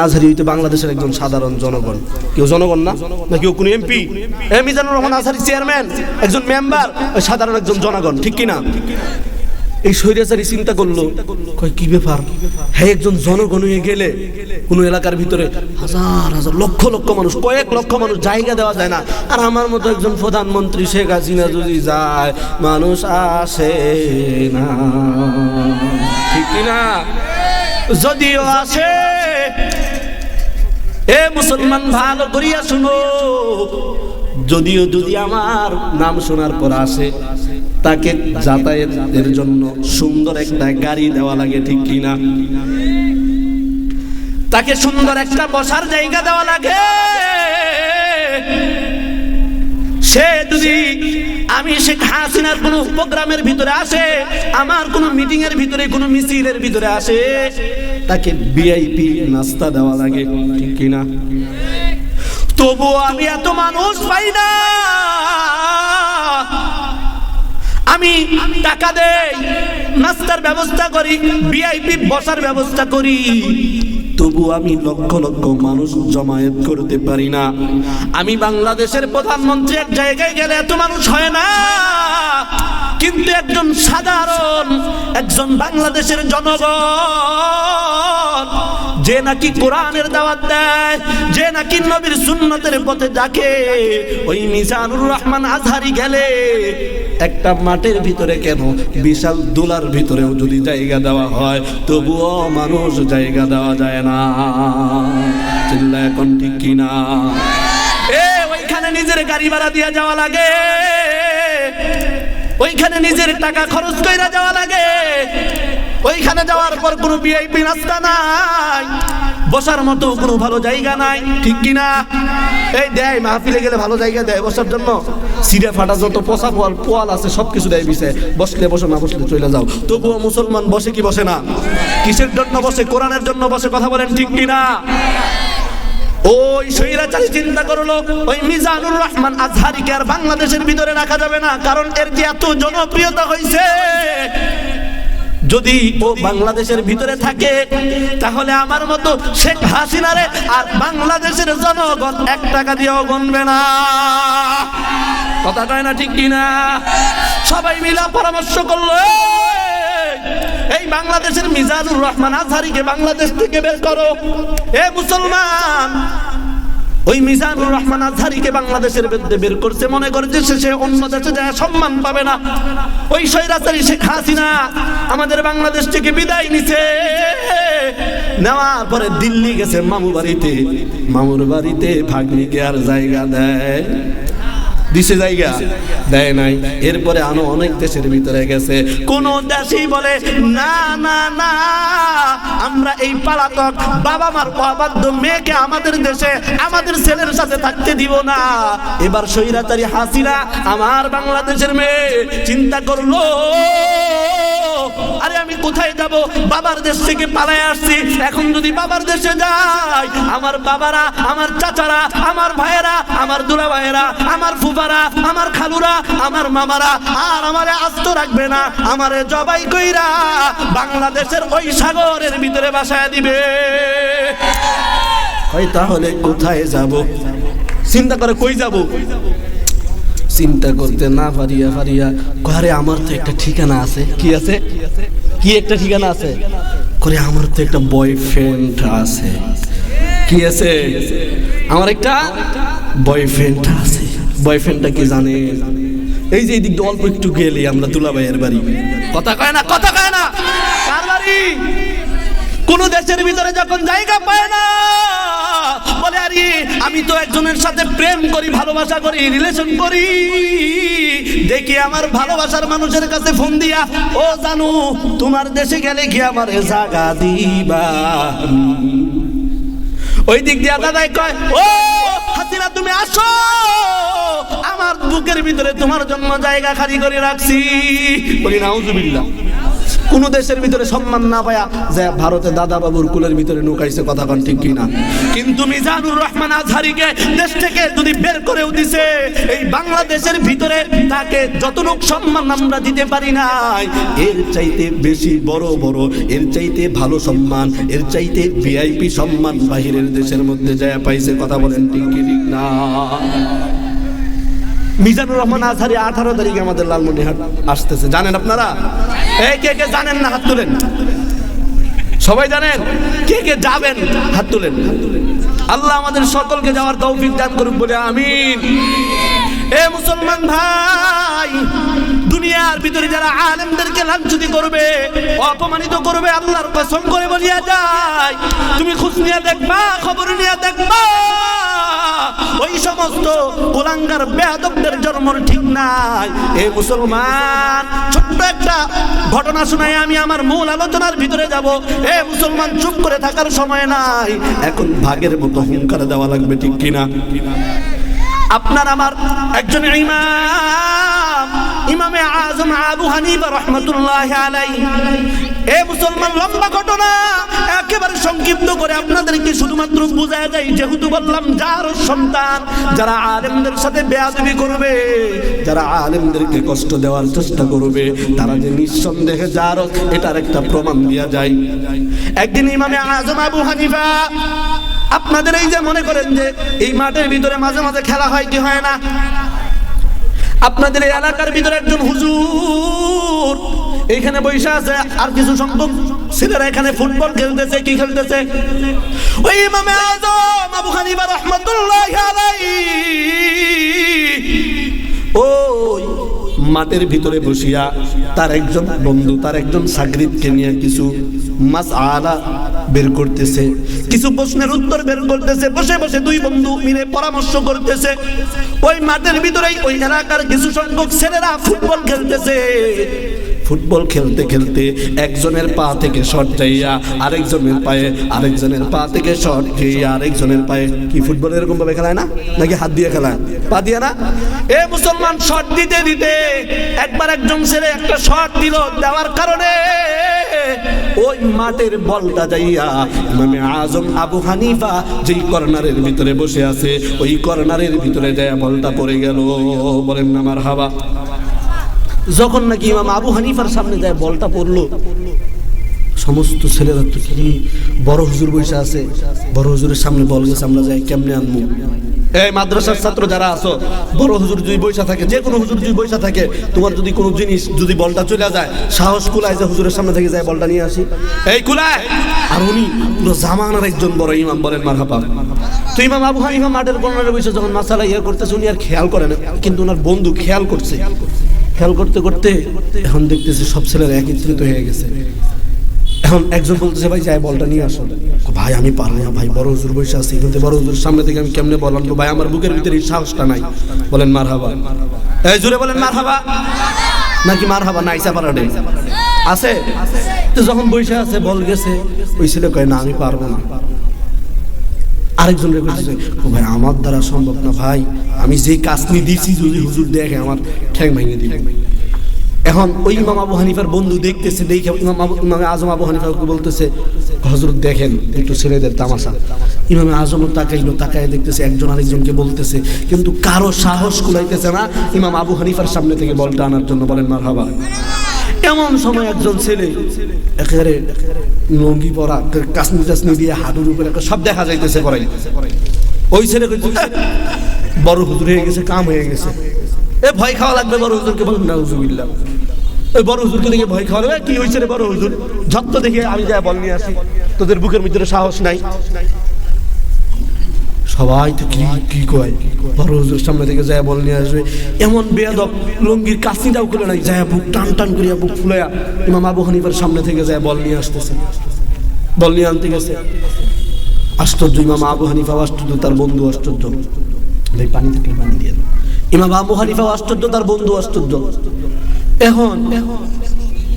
আজহারি হইতে বাংলাদেশের একজন সাধারণ জনগণ। কেউ জনগণ না না কেউ কোন এমপি? মিজানুর রহমান আজহারি চেয়ারম্যান, একজন মেম্বার সাধারণ একজন জনগণ, ঠিক কি না এই স্বৈরাচারী চিন্তা করল কি ব্যাপার? হ্যাঁ একজন জনগণ হয়ে গেলে কোন এলাকার ভিতরে হাজার হাজার, লক্ষ লক্ষ মানুষ, কয়েক লক্ষ মানুষ জায়গা দেওয়া যায় না। আর আমার মতো একজন প্রধানমন্ত্রী শেখ হাসিনা যদি যায়, মানুষ আসে না। ঠিক কি না যদিও আসে, এ মুসলমান ভালো করিয়া শুনো। যদিও যদি আমার নাম শোনার পর আসে, তাকে যাতায়াতের জন্য সুন্দর একটা গাড়ি দেওয়া লাগে, ঠিক কিনা? তাকে সুন্দর একটা বসার জায়গা দেওয়া লাগে। সে যদি আমি শেখ হাসিনার কোনো প্রোগ্রামের ভিতরে আসে, আমার কোনো মিটিং এর ভিতরে, কোনো মিছিলের ভিতরে আসে, তাকে ভিআইপি নাস্তা দেওয়া লাগে, ঠিক কিনা? তবুও আমি এত মানুষ পাই না। আমি টাকা দেই, নাস্তার ব্যবস্থা করি ভিআইপি বসার ব্যবস্থা করি। তবু আমি লক্ষ লক্ষ মানুষ জমায়েত করতে পারি না। আমি বাংলাদেশের প্রধানমন্ত্রী এক জায়গায় গেলে এত মানুষ হয় না। কিন্তু একজন সাধারণ, একজন বাংলাদেশের জনগণ, যে নাকি কোরআনের দাওয়াত দেয়, যে নাকি নবীর সুন্নতের পথে ডাকে, ওই মিজানুর রহমান আজহারি গেলে একটা মাঠের ভিতরে কেন? বিশাল দোলার ভিতরেও যদি জায়গা দেওয়া হয়, তবুও মানুষ জায়গা দেওয়া যায় না। চিল্লা, এখন ঠিক কিনা এ, ওইখানে নিজের গাড়ি ভাড়া দিয়ে যাওয়া লাগে। ওইখানে নিজের টাকা খরচ কইরা যাওয়া লাগে। ওইখানে যাওয়ার পর কোনো ভিআইপি রাস্তা নাই। বসার মতো কোনো ভালো জায়গা নাই, ঠিক কি না এই দেয়, মাহফিলে গেলে ভালো জায়গা দেয় বসার জন্য। সিরে ফাটা যত পোষা পোয়াল পোয়াল আছে সব কিছু দেয় বিষে। বসলে বসো, না বসলে চলে যাও। তবুও মুসলমান বসে কি বসে না? কিসের জন্য বসে? কোরআনের জন্য বসে, কথা বলেন ঠিক কি না ওই স্বৈরাচারী চিন্তা করল ওই মিজানুর রহমান আজহারিকে আর বাংলাদেশের ভিতরে রাখা যাবে না, কারণ এর যে এত জনপ্রিয়তা হয়েছে যদি ও বাংলাদেশের ভিতরে থাকে, তাহলে আমার মতো শেখ হাসিনারে আর বাংলাদেশের জনগণ এক টাকা দিয়েও গণবে না। কথা কয় না ঠিক কিনা? সবাই মিলা পরামর্শ করল এই বাংলাদেশের মিজানুর রহমান আজহারিকে বাংলাদেশ থেকে বের করো। এ মুসলমান ওই মিজানুর রহমান আজহারিকে বাংলাদেশের বিরুদ্ধে বের করছে। মনে করছে সে সে অন্য দেশে যায়, সম্মান পাবে না। ওই স্বৈরাচারী শেখ হাসিনা আমাদের বাংলাদেশ থেকে বিদায় নিছে। নেওয়ার পরে দিল্লি গেছে মামু বাড়িতে। মামুর বাড়িতে ভাগ্নিকে আর জায়গা দেয়। দিছে জায়গা, দেয় নাই। এরপরে আনো অনেক দেশের ভিতরে গেছে। কোন দেশই বলে, না না না। আমরা এই পালাতক বাবা মার অবাধ্য মেয়েকে আমাদের দেশে, আমাদের ছেলের সাথে থাকতে দিব না। এবার সৈরাতারি হাসিনা আমার বাংলাদেশের মেয়ে চিন্তা করল। আরে আমি কোথায় যাব? বাবার দেশ থেকে পালায় আসছি। এখন যদি বাবার দেশে যাই, আমার বাবারা, আমার চাচারা, আমার ভাইয়েরা, আমার দুলা ভাইয়েরা আমার ফুফারা, আমার খালুরা, আমার মামারা, আর আমারে আস্ত রাখবে না, আমারে জবাই কইরা বাংলাদেশের ওই সাগরের ভিতরে বাসায় দিবে। তাহলে কোথায় যাব? চিন্তা করে কই যাব? চিন্তা করতে না পারিয়া পারিয়া ঘরে আমার তো একটা ঠিকানা আছে। কি আছে? কি একটা ঠিকানা আছে? করে আমার তো একটা বয়ফ্রেন্ড আছে। কি আছে? আমার একটা বয়ফ্রেন্ড আছে। বয়ফ্রেন্ডটা কি জানে? এই যে এদিক অল্প একটু গেলে আমরা তুলা ভাইয়ের বাড়ি। কথা কয় না, কথা কয় না। কার বাড়ি? কোন দেশের ভিতরে যখন জায়গা পায় না। আরে আমি তো একজনের সাথে প্রেম করি, ভালোবাসা করি রিলেশন করি। দেখি আমার ভালোবাসার মানুষের কাছে ফোন দিয়া, ও জানু, তোমার দেশে গেলে কি আমার জাগা দিবা? ওই দিক দিয়া দাদাই কয়, ও হাসিনা, তুমি আসো। আমার বুকের ভিতরে তোমার জন্য জায়গা খালি করে রাখছি। বলি, নাউজুবিল্লাহ। কোন দেশের ভিতরে সম্মান না পায়া যে ভারতে দাদা বাবুর কুলের ভিতরে নুকাইছে কথা কন ঠিক কিনা। কিন্তু মিজানুর রহমান আজহারিকে দেশ থেকে যদি বের করেও দিছে, এই বাংলাদেশের ভিতরে তাকে যতটুক সম্মান আমরা দিতে পারি নাই, এর চাইতে বেশি বড় বড়, এর চাইতে ভালো সম্মান, এর চাইতে ভিআইপি সম্মান বাহিরের দেশের মধ্যে যায় পাইছে কথা বলেন ঠিক ঠিক না মিজানুর রহমান আজহারি আঠারো তারিখে আমাদের লালমনিহাট আসতেছে। জানেন আপনারা? এই কে কে জানেন না হাত তুলেন? সবাই জানেন? কে কে যাবেন? হাত তুলেন। আল্লাহ আমাদের সকলকে যাওয়ার তৌফিক দান করুক বলে আমিন। এ মুসলমান ভাই, দুনিয়ার ভিতরে যারা আলেমদেরকে লাঞ্ছিত করবে, অপমানিত করবে, আল্লাহর কসম করে বলিয়া যায়, তুমি খোঁজ নিয়ে দেখবা, খবর নিয়ে দেখবা। ওই সমস্ত কোলাঙ্গার বেহাদবদের জন্ম ঠিক নাই। এ মুসলমান, ছোট্ট একটা ঘটনা শুনাই আমি আমার মূল আলোচনার ভিতরে যাব। এ মুসলমান, চুপ করে থাকার সময় নাই। এখন ভাগের মতো হুঙ্কার দেওয়া লাগবে ঠিক কিনা? আপনার আমার একজন ইমাম, ইমামে আজম আবু হানিফা রহমতুল্লাহ আলাই এ মুসলমান, লম্বা ঘটনা, একেবারে সংক্ষিপ্ত করে আপনাদেরকে শুধুমাত্র বোঝা যায়, যেহেতু বললাম যার সন্তান, যারা আলেমদের সাথে বেয়াদবি করবে, যারা আলেমদেরকে কষ্ট দেওয়ার চেষ্টা করবে, তারা যে নিঃসন্দেহে যার এটার একটা প্রমাণ দেওয়া যায়। একদিন ইমামে আজম আবু হানিফা আপনাদের এই যে মনে করেন যে এই মাঠের ভিতরে মাঝে মাঝে খেলা হয়, কি হয় না? আপনাদের এই এলাকার ভিতরে একজন হুজুর এইখানে বসে আছে, আর কিছু সংখ্যক ছেলেরা এখানে ফুটবল খেলতেছে, কি খেলতেছে? ওই ইমামে আজম আবু হানিফা রাহমাতুল্লাহ ওই মাঠের ভিতরে বসিয়া তার একজন বন্ধু, তার একজন সাগরিদকে নিয়ে কিছু মাস আলা বের করতেছে, কিছু প্রশ্নের উত্তর বের করতেছে, বসে বসে দুই বন্ধু মিলে পরামর্শ করতেছে। ওই মাঠের ভিতরেই ওই এলাকার কিছু সংখ্যক ছেলেরা ফুটবল খেলতেছে। ফুটবল খেলতে খেলতে একজনের পা থেকে শট যাইয়া আরেকজনের পায়ে, আরেকজনের পা থেকে শট যাইয়া আরেকজনের পায়ে। কি ফুটবল এরকম ভাবে খেলায় না? নাকি হাত দিয়ে খেলায়? পা দিয়ে না? এ মুসলমান, শট দিতে দিতে একবার একজন ছেলে একটা শট দিল দেওয়ার কারণে ওই মাঠের বলটা যাইয়া ইমামে আজম আবু হানিফা যেই কর্নারের ভিতরে বসে আছে, ওই কর্নারের ভিতরে যায় বলটা পড়ে গেল। বলেন আমার হাবা যখন নাকি ইমাম আবু হানিফার সামনে যায় বলটা পড়ল, সমস্ত ছেলেরা তো কি বড় হুজুর বসে আছে? বড় হুজুরের সামনে বল গেছে, আমরা যাই কেমনে আনব? এই মাদ্রাসার ছাত্র যারা আছো বড় হুজুর যদি বৈশা থাকে যে কোনো হুজুর যদি বৈশা থাকে তোমার যদি কোনো জিনিস যদি বলটা চলে যায় সাহস কুলায় যে হুজুরের সামনে থেকে যায় বলটা নিয়ে আসি। এই কুলায়! আর উনি পুরো জামানার একজন বড় ইমাম বলেন মারহাবা। তো ইমাম আবু হানিফা মাঠের কর্নারে বসে যখন মাসালা ইয়ে করতেছে উনি আর খেয়াল করেন কিন্তু ওনার বন্ধু খেয়াল করছে। খেয়াল করতে করতে এখন দেখতেছে সব ছেলেরা একত্রিত হয়ে গেছে। এখন একজন বলতেছে, ভাই, যাই, বলটা নিয়ে আসো। ভাই, আমি পারব না, ভাই, বড় হুজুর বসে আছি, কিন্তু বড় হুজুর সামনে থেকে আমি কেমনে বললাম ভাই, আমার বুকের ভিতরে সাহসটা নাই। বলেন মার হাবা এই জুড়ে বলেন মার হাবা নাকি মার হাবা নাইসা পারাডে আছে? তো যখন বসে আছে, বল গেছে, ওই ছেলে কয়, না, আমি পারব না। আরেকজন রে বলতেছে ও ভাই, আমার দ্বারা সম্ভব না, ভাই, আমি যে কাজনি দিছি যদি হুজুর দেখে, আমার ঠ্যাং ভেঙে দিবে। এখন ওই ইমাম আবু হানিফার বন্ধু দেখতেছে দেখে ইমাম আবু ইমাম আজম আবু হানিফাকে বলতেছে হজরত দেখেন একটু ছেলেদের তামাশা। ইমাম আজম তাকাইলো তাকায় দেখতেছে একজন আরেকজনকে বলতেছে কিন্তু কারও সাহস কুলাইতেছে না ইমাম আবু হানিফার সামনে থেকে বলটা আনার জন্য বলেন মার হাবা এমন সময় একজন ছেলে একেবারে লঙ্গি পরা কাসনি টাসনি দিয়ে হাঁটুর উপরে সব দেখা যাইতেছে পড়াই। ওই ছেলে কইছে, "এহ, বড় হুজুর হয়ে গেছে কাম হয়ে গেছে। এ ভয় খাওয়া লাগবে বড় হুজুরকে? বলুন না হুজুবিল্লা ওই বড় হুজুরকে দেখে ভয় খাওয়া কি হয়েছে রে বড় হুজুর? ঝত্ত দেখে আমি যাই বল নিয়ে আসি। তোদের বুকের ভিতরে সাহস নাই। সবাই তো কি কি কয়? বড় হুজুর সামনে থেকে যায় বল নিয়ে আসবে। এমন বেয়াদব, লঙ্গির কাশিটাও করে নাই, যায় বুক টান টান করিয়া বুক ফুলাইয়া ইমাম আবু হানিফার সামনে থেকে যায় বল নিয়ে আসতেছে। বল নিয়ে আনতে গেছে। আশ্চর্য, ইমাম আবু হানিফা আশ্চর্য, তার বন্ধু আশ্চর্য। পানি থাকলে পানি দিয়ে ইমাম আবু হানিফা আশ্চর্য, তার বন্ধু আশ্চর্য। এখন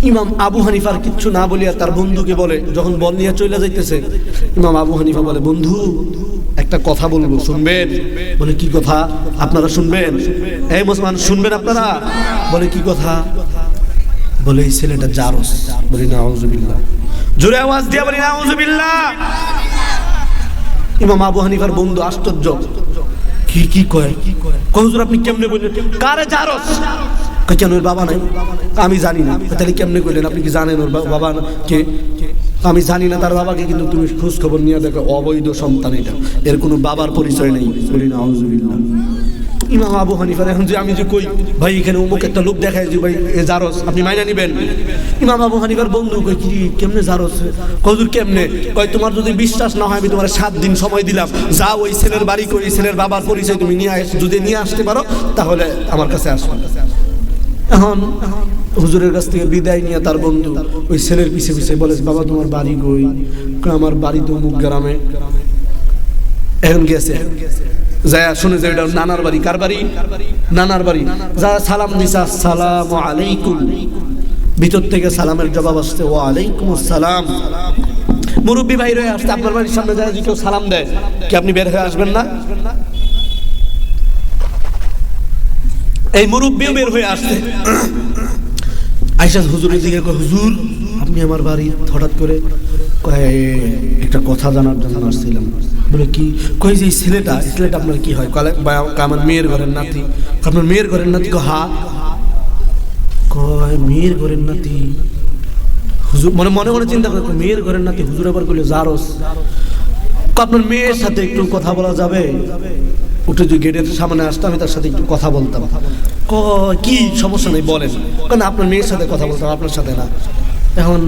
ইমাম আবু হানিফার কিচ্ছু না বলিয়া তার বন্ধুকে বলে, যখন বল নিয়ে চলে যাইতেছে, ইমাম আবু হানিফা বলে, বন্ধু, একটা কথা বলব, শুনবেন? বলে, কি কথা? আপনারা শুনবেন? এই মুসলমান, শুনবেন আপনারা? বলে, কি কথা? বলে, এই ছেলেটা জারস। বলি না আউজুবিল্লাহ জোরে আওয়াজ দিয়ে বলি না আউজুবিল্লাহ ইমাম আবু হানিফার বন্ধু আশ্চর্য। কি কি কয়? কি কয়, হুজুর, আপনি কেমনে বললেন? কারে জারস? কেন ওর বাবা নাই? আমি জানি না। তাহলে কেমনে কইলেন? আপনি কি জানেন ওর বাবা কে? আমি জানি না তার বাবাকে, কিন্তু তুমি খোঁজ খবর নিয়ে দেখো, অবৈধ সন্তান এটা। এর কোনো বাবার পরিচয় নেই। বলি না আউজুবিল্লাহ ইমাম আবু হানিফার এখন যে আমি যে কই, ভাই, এখানে অমুক একটা লোক দেখায় যে, ভাই, এ জারস আপনি মাইনা নিবেন? ইমাম আবু হানিফার বন্ধু কই কি কেমনে জারস কজুর কেমনে? কয়, তোমার যদি বিশ্বাস না হয়, আমি তোমার সাত দিন সময় দিলাম। যা ওই ছেলের বাড়ি কই ছেলের বাবার পরিচয় তুমি নিয়ে আস যদি নিয়ে আসতে পারো, তাহলে আমার কাছে আসো এখন হুজুরের কাছ থেকে বিদায় নিয়ে তার বন্ধু ওই ছেলের পিছে পিছে বলে বাবা তোমার বাড়ি কয়, আমার বাড়ি তো অমুক গ্রামে। এখন গেছে। যায় শুনে যে এটা নানার বাড়ি। কার বাড়ি? নানার বাড়ি। যা সালাম দিছে আসসালাম আলাইকুম। ভিতর থেকে সালামের জবাব আসছে ও আলাইকুম আসসালাম। মুরব্বী ভাই রয়ে আসতে আপনার বাড়ির সামনে যায় যদি কেউ সালাম দেয় কি আপনি বের হয়ে আসবেন না? এই মুরব্বীও বের হয়ে আসছে। আইসা হুজুরের দিকে হুজুর আপনি আমার বাড়ি হঠাৎ করে একটা কথা জানার জন্য আসছিলাম। বলে কি? কই যে ছেলেটা ছেলেটা আপনার কি হয়? কলে আমার মেয়ের ঘরের নাতি। আপনার মেয়ের ঘরের নাতি? কয়, হা। কয় মেয়ের ঘরের নাতি? হুজুর মনে মনে মনে চিন্তা করে মেয়ের ঘরের নাতি? হুজুর আবার কইলে জারস। আপনার মেয়ের সাথে একটু কথা বলা যাবে? উঠে যদি গেটের সামনে আসতো আমি তার সাথে একটু কথা বলতাম। কয়, কি সমস্যা নেই বলেন। কেন আপনার মেয়ের সাথে কথা বলতাম আপনার সাথে না। এখন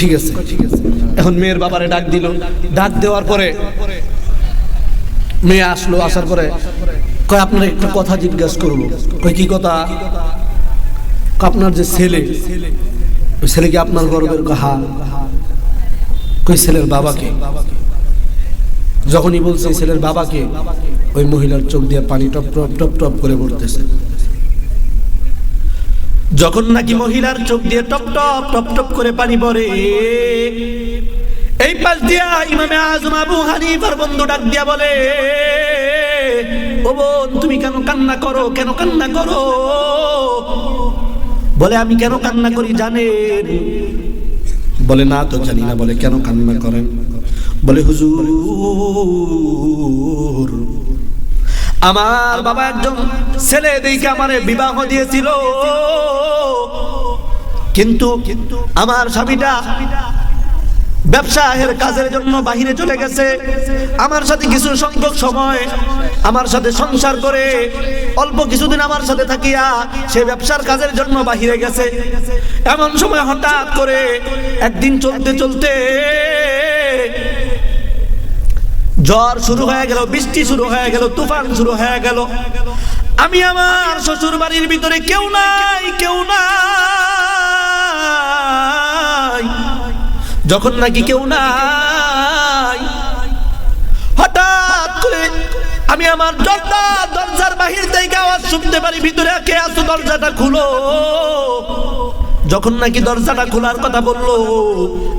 ঠিক আছে। এখন মেয়ের বাবারে ডাক দিল। ডাক দেওয়ার পরে মেয়ে আসলো আসার পরে কয় আপনার একটা কথা জিজ্ঞাসা করব। কয় কি কথা? আপনার যে ছেলে ওই ছেলে কি আপনার গর্বের কাহা? কই ছেলের বাবাকে। যখনই বলছে ছেলের বাবাকে ওই মহিলার চোখ দিয়ে পানি টপ টপ টপ টপ করে পড়তেছে। যখন নাকি মহিলার চোখ দিয়ে টপ টপ টপ টপ করে পানি পড়ে, এই পাশ দিয়া ইমামে আজম আবু হানিফার বন্ধু ডাক দিয়া বলে, ও বোন, তুমি কেন কান্না করো, কেন কান্না করো? বলে, আমি কেন কান্না করি জানেন? বলে, না তো জানি না। বলে, কেন কান্না করেন? বলে, হুজুর আমার বাবা একজন ছেলে দেখে আমারে বিবাহ দিয়েছিল। কিন্তু আমার স্বামীটা ব্যবসায়ের কাজের জন্য বাহিরে চলে গেছে। আমার সাথে কিছু সংখ্যক সময়, আমার সাথে সংসার করে, অল্প কিছুদিন আমার সাথে থাকিয়া সে ব্যবসার কাজের জন্য বাহিরে গেছে। এমন সময় হঠাৎ করে একদিন চলতে চলতে জ্বর শুরু হয়ে গেল, বৃষ্টি শুরু হয়ে গেল, তুফান শুরু হয়ে গেল। আমি আমার শ্বশুর বাড়ির ভিতরে কেউ নাই কেউ নাই। যখন নাকি কেউ নাই, হঠাৎ করে আমি আমার দরজা দরজার বাহির থেকে আওয়াজ শুনতে পারি, ভিতরে কে আছো দরজাটা খুলো। যখন নাকি দরজাটা খোলার কথা বলল,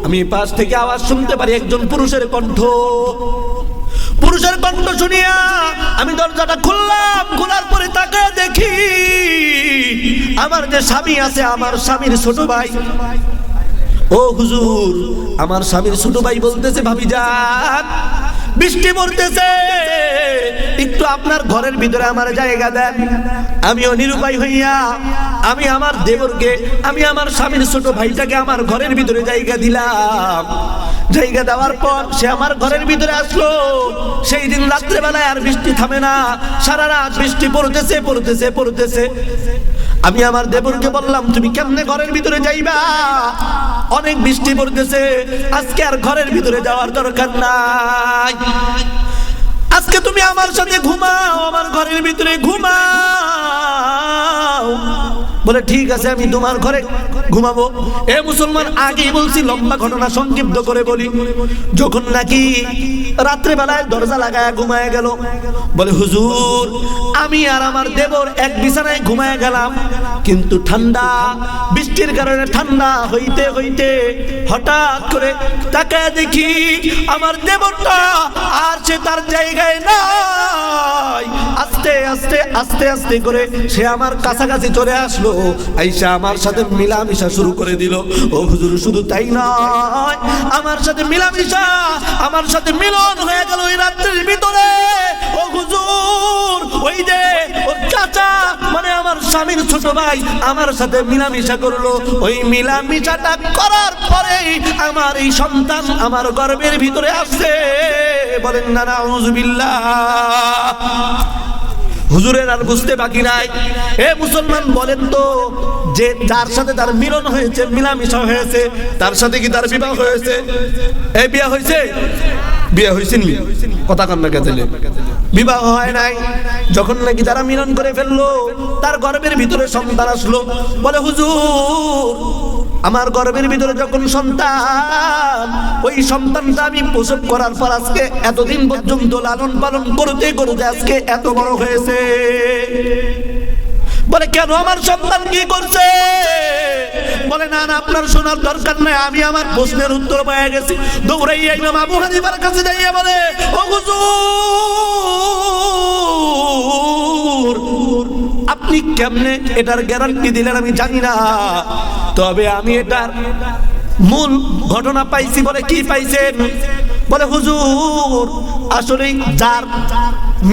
আমি পাশ থেকে আওয়াজ শুনতে পারি একজন পুরুষের কণ্ঠ। পুরুষের কণ্ঠ শুনিয়া আমি দরজাটা খুললাম, খোলার পরে তাকে দেখি আমার যে স্বামী আছে, আমার স্বামীর ছোট ভাই। ও হুজুর, আমার স্বামীর ছোট ভাই বলতেছে, ভাবি যান, বৃষ্টি পড়তেছে। একটু আপনার ঘরের ভিতরে আমার জায়গা দেন। আমিও নিরুপায় হইয়া, আমি আমার দেবরকে, আমি আমার স্বামীর ছোট ভাইটাকে আমার ঘরের ভিতরে জায়গা দিলাম। জায়গা দেওয়ার পর সে আমার ঘরের ভিতরে আসলো। সেই দিন রাত্রেবেলায় আর বৃষ্টি থামে না। সারা রাত বৃষ্টি পড়তেছে পড়তেছে পড়তেছে। আমি আমার দেবরকে বললাম, তুমি কেমনে ঘরের ভিতরে যাইবা? অনেক বৃষ্টি পড়তেছে। আজকে আর ঘরের ভিতরে যাওয়ার দরকার নাই। আজকে তুমি আমার সাথে ঘুমাও, আমার ঘরের ভিতরে ঘুমাও। বলে, ঠিক আছে, আমি তোমার ঘরে ঘুমাবো। এ মুসলমান, আগেই বলছি, লম্বা ঘটনা সংক্ষিপ্ত করে বলি। যখন নাকি রাত্রে বেলায় দরজা লাগায় ঘুমায় গেল, বলে, হুজুর, আমি আর আমার দেবর এক বিছানায় ঘুমায় গেলাম। কিন্তু ঠান্ডা, বৃষ্টির কারণে ঠান্ডা হইতে হইতে হঠাৎ করে তাকায় দেখি, আমার দেবরটা আর সে তার জায়গায় নাই। আস্তে আস্তে আস্তে আস্তে করে সে আমার কাছাকাছি চলে আসলো। আইসা আমার সাথে মিলামিশা শুরু করে দিল। ও হুজুর, শুধু তাই নয়, আমার সাথে মিলামিশা, আমার সাথে মিলন হয়ে গেল ওই রাত্রির ভিতরে। ও হুজুর, ওই যে ওর চাচা মানে আমার স্বামীর ছোট ভাই, আমার সাথে মিলামিশা করল। ওই মিলামিশাটা করার পরেই আমার এই সন্তান আমার গর্বের ভিতরে আসছে। বলেন, না না হুজুরের আর বুঝতে বাকি নাই। এ মুসলমান বলেন তো, যে যার সাথে তার মিলন হয়েছে, মিলামিশা হয়েছে, তার সাথে কি তার বিবাহ হয়েছে? এ বিয়া হয়েছে? বিয়ে হয়েছে নি কথা কান্না গেছিলে বিবাহ হয় নাই। যখন নাকি তারা মিলন করে ফেলল, তার গর্বের ভিতরে সন্তান আসলো। বলে, হুজুর, আমার গর্বের ভিতরে যখন সন্তান, ওই সন্তানটা আমি প্রসব করার পর আজকে এতদিন পর্যন্ত লালন পালন করতে করতে আজকে এত বড় হয়েছে। বলে, কেন আমার সন্তান কি করছে? বলে, না না, আপনার শোনার দরকার নাই, আমি আমার প্রশ্নের উত্তর পেয়ে গেছি। দৌড়াইয়া ইমাম আবু হানিফার কাছে যাইয়া বলে, ও আপনি কেমনে এটার গ্যারান্টি দিলেন আমি জানি না। তবে আমি এটার মূল ঘটনা পাইছি বলে কি পাইছেন? বলে, হুজুর, আসলে যার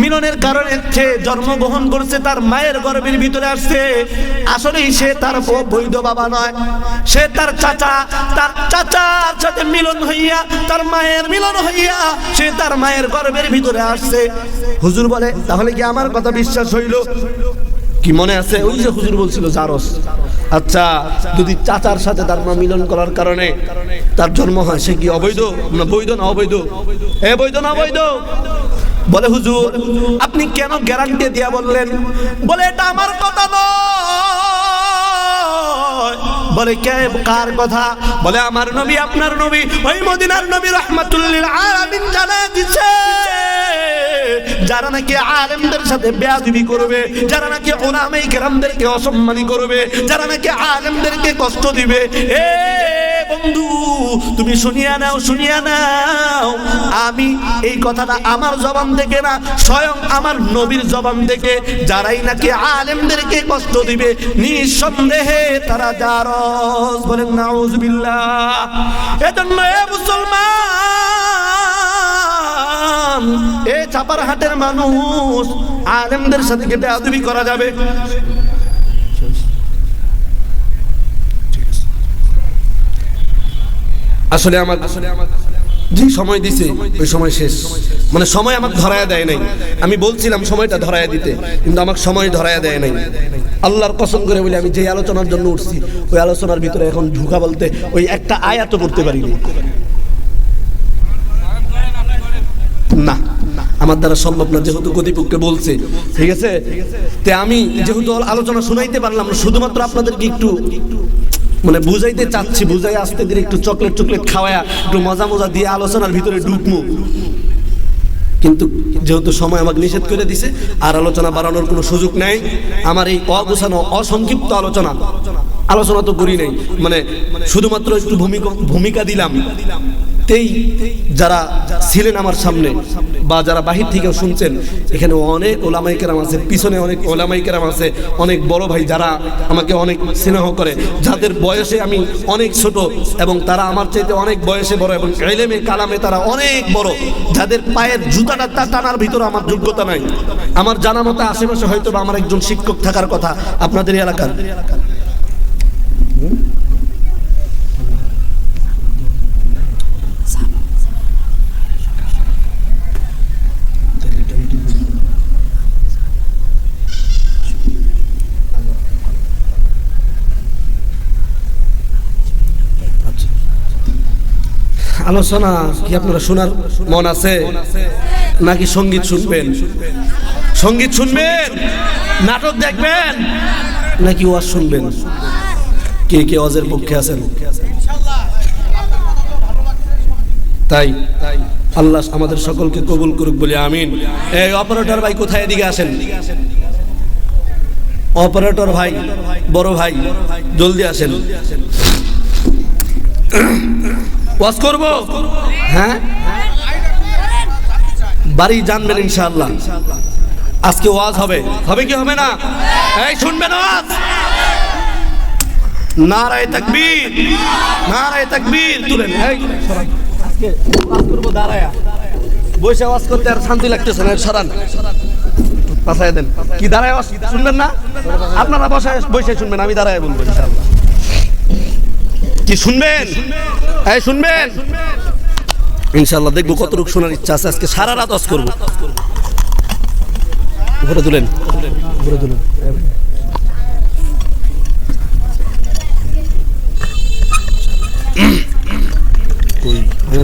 মিলনের কারণে সে জন্মগ্রহণ করছে, তার মায়ের গর্ভের ভিতরে আসছে, আসলেই সে তার বৈধ বাবা নয়। সে তার চাচা, তার চাচার সাথে মিলন হইয়া, তার মায়ের মিলন হইয়া, সে তার মায়ের গর্ভের ভিতরে আসছে। হুজুর বলে, তাহলে কি আমার কথা বিশ্বাস হইল? কি মনে আছে? ওই যে হুজুর বলছিল, জারস। আচ্ছা যদি চাচার সাথে তার মা মিলন করার কারণে তার জন্ম হয়, সে কি অবৈধ? না, বৈধ না অবৈধ? এ বৈধ না অবৈধ? বলে হুজুর, আপনি কেন গ্যারান্টি দিয়া বললেন? বলে, এটা আমার কথা নয়। বলে, কে? কার কথা? বলে, আমার নবী, আপনার নবী। ওই মদিনার নবী রহমাতুল্লিল আলামিন জানা দিছে। যারা নাকি আলেমদের সাথে বেয়াদবি করবে, যারা নাকি ওলামাই কেরামদেরকে অসম্মানী করবে, যারা নাকি আলেমদেরকে কষ্ট দিবে, এ বন্ধু, তুমি শুনিয়া নাও শুনিয়া নাও, আমি এই কথাটা আমার জবান থেকে না, স্বয়ং আমার নবীর জবান থেকে, যারাই নাকি আলেমদেরকে কষ্ট দিবে, নিঃসন্দেহে তারা জারজ বলেন, নাউজুবিল্লাহ। এজন্য এ মুসলমান চাপার হাটের মানুষ, আলেমদের সাথে কেটে আদবি করা যাবে। আসলে আমার যে সময় দিছে, ওই সময় শেষ। মানে সময় আমাকে ধরায়া দেয় নাই। আমি বলছিলাম সময়টা ধরায়া দিতে, কিন্তু আমাকে সময় ধরায়া দেয় নাই। আল্লাহর কসম করে বলে, আমি যে আলোচনার জন্য উঠছি, ওই আলোচনার ভিতরে এখন ঢুকা বলতে ওই একটা আয়াত করতে পারিনি। না। আমার দ্বারা সম্ভব না, যেহেতু কর্তৃপক্ষে বলছে। ঠিক আছে? তে আমি যেহেতু আলোচনা শুনাইতে পারলাম শুধুমাত্র আপনাদেরকে একটু মানে বুঝাইতে চাচ্ছি বুঝাই আসতে দিলে একটু চকলেট চকলেট খাওয়ায়া একটু মজা মজা দিয়ে আলোচনার ভিতরে ঢুকমু কিন্তু যেহেতু সময় আমাকে নিষেধ করে দিছে, আর আলোচনা বাড়ানোর কোনো সুযোগ নেই, আমার এই অগোছানো অসংক্ষিপ্ত আলোচনা আলোচনা তো করি নাই। মানে শুধুমাত্র একটু ভূমিকা ভূমিকা দিলাম। তেই যারা ছিলেন আমার সামনে বা যারা বাহির থেকে শুনছেন, এখানে অনেক ওলামাই কেরাম আছে, পিছনে অনেক ওলামাই কেরাম আছে, অনেক বড় ভাই যারা আমাকে অনেক স্নেহ করে, যাদের বয়সে আমি অনেক ছোট এবং তারা আমার চাইতে অনেক বয়সে বড় এবং এলেমে কালামে তারা অনেক বড়, যাদের পায়ের জুতাটা তা টানার ভিতরে আমার যোগ্যতা নাই। আমার জানা মতো আশেপাশে হয়তো আমার একজন শিক্ষক থাকার কথা আপনাদের এলাকার। আলোচনা কি আপনারা শোনার মন আছে? নাকি সংগীত শুনবেন? সংগীত শুনবেন? নাটক দেখবেন? নাকি ওয়াজ শুনবেন? কে কে ওয়াজের পক্ষে আছেন? তাই আল্লাহ আমাদের সকলকে কবুল করুক বলে আমিন। এই অপারেটর ভাই কোথায় এদিকে আসেন? অপারেটর ভাই, বড় ভাই, জলদি আসেন। ওয়াজ করব? হ্যাঁ? বাড়ি জানবেন ইনশাআল্লাহ। আজকে ওয়াজ হবে। হবে কি হবে না? এই শুনবেন ওয়াজ? নারায় তাকবীর। নারায় তাকবীর। তুলেন। এই। আজকে ওয়াজ করব দাঁড়ায়া। বসে আওয়াজ করতে আর শান্তি লাগতেছে না, সরান। পাশায় দেন। কি দাঁড়ায় শুনবেন না? আপনারা বসে বসে শুনবেন, আমি দাঁড়ায় বলব ইনশাআল্লাহ। কি শুনবেন? এই শুনবেন? ইনশাআল্লাহ দেখব কতটুকু শোনার ইচ্ছা আছে। আজকে সারা রাত অস করব। উপরে তুলেন। উপরে তুলেন।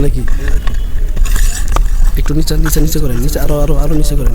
নাকি? একটু নিচে নিচে নিচে করেন। নিচে আরও আরও আরও নিচে করেন।